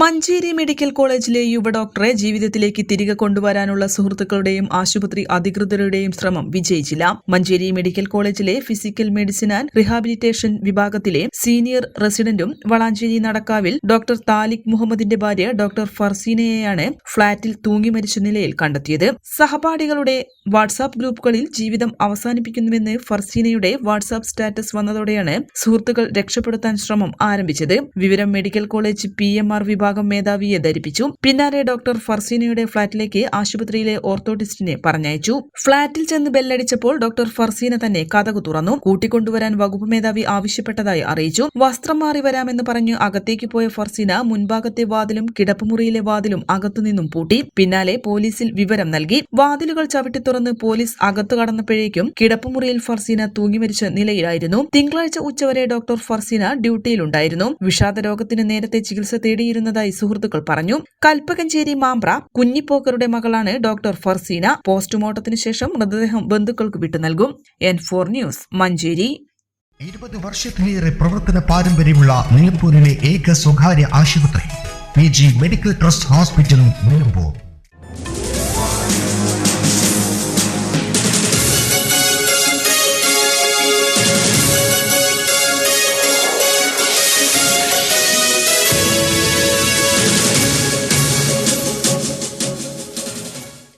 Manjeri medical കോളേജിലെ യുവ ഡോക്ടറെ ജീവിതത്തിലേക്ക് തിരികെ കൊണ്ടുവരാനുള്ള സുഹൃത്തുക്കളുടെയും ആശുപത്രി അധികൃതരുടെയും ശ്രമം വിജയിച്ചില്ല. മഞ്ചേരി മെഡിക്കൽ കോളേജിലെ ഫിസിക്കൽ മെഡിസിൻ ആൻഡ് റിഹാബിലിറ്റേഷൻ വിഭാഗത്തിലെ സീനിയർ റെസിഡന്റും വളാഞ്ചേരി നടക്കാവിൽ ഡോക്ടർ താലിഖ് മുഹമ്മദിന്റെ ഭാര്യ ഡോക്ടർ ഫർസീനയെയാണ് ഫ്ളാറ്റിൽ തൂങ്ങി മരിച്ച നിലയിൽ കണ്ടെത്തിയത്. സഹപാഠികളുടെ വാട്സാപ്പ് ഗ്രൂപ്പുകളിൽ ജീവിതം അവസാനിപ്പിക്കുന്നുവെന്ന് ഫർസീനയുടെ വാട്സാപ്പ് സ്റ്റാറ്റസ് വന്നതോടെയാണ് സുഹൃത്തുക്കൾ രക്ഷപ്പെടുത്താൻ ശ്രമം ആരംഭിച്ചത്. വിവരം medical college P M R വിഭാഗം മേധാവിയെ ധരിപ്പിച്ചു. പിന്നാലെ ഡോക്ടർ ഫർസീനയുടെ ഫ്ളാറ്റിലേക്ക് ആശുപത്രിയിലെ ഓർത്തോട്ടിസ്റ്റിനെ പറഞ്ഞയച്ചു. ഫ്ളാറ്റിൽ ചെന്ന് ബെല്ലടിച്ചപ്പോൾ ഡോക്ടർ ഫർസീന തന്നെ കഥകു തുറന്നു. കൂട്ടിക്കൊണ്ടുവരാൻ വകുപ്പ് മേധാവി ആവശ്യപ്പെട്ടതായി അറിയിച്ചു. വസ്ത്രം മാറി വരാമെന്ന് പറഞ്ഞ് അകത്തേക്ക് പോയ ഫർസീന മുൻഭാഗത്തെ വാതിലും കിടപ്പുമുറിയിലെ വാതിലും അകത്തുനിന്നും പൂട്ടി. പിന്നാലെ പോലീസിൽ വിവരം നൽകി. വാതിലുകൾ ചവിട്ടി തുറന്ന് പോലീസ് അകത്തു കടന്നപ്പോഴേക്കും കിടപ്പുമുറിയിൽ ഫർസീന തൂങ്ങിമരിച്ച നിലയിലായിരുന്നു. തിങ്കളാഴ്ച ഉച്ചവരെ ഡോക്ടർ ഫർസീന ഡ്യൂട്ടിയിലുണ്ടായിരുന്നു. വിഷാദ രോഗത്തിന് നേരത്തെ ചികിത്സ തേടിയിരുന്നതായി സുഹൃത്തുക്കൾ പറഞ്ഞു. കൽപ്പകഞ്ചേരി മാമ്പ്ര കുഞ്ഞിപ്പോക്കറുടെ മകളാണ് ഡോക്ടർ ഫർസീന. പോസ്റ്റ്മോർട്ടത്തിന് ശേഷം മൃതദേഹം ബന്ധുക്കൾക്ക് വിട്ടു നൽകും. N four news Manjeri. ഇരുപത് വർഷത്തിലേറെ പ്രവർത്തന പാരമ്പര്യമുള്ള നിലമ്പൂരിലെ ഏക സ്വകാര്യ ആശുപത്രി P G medical trust hospital Nilambur.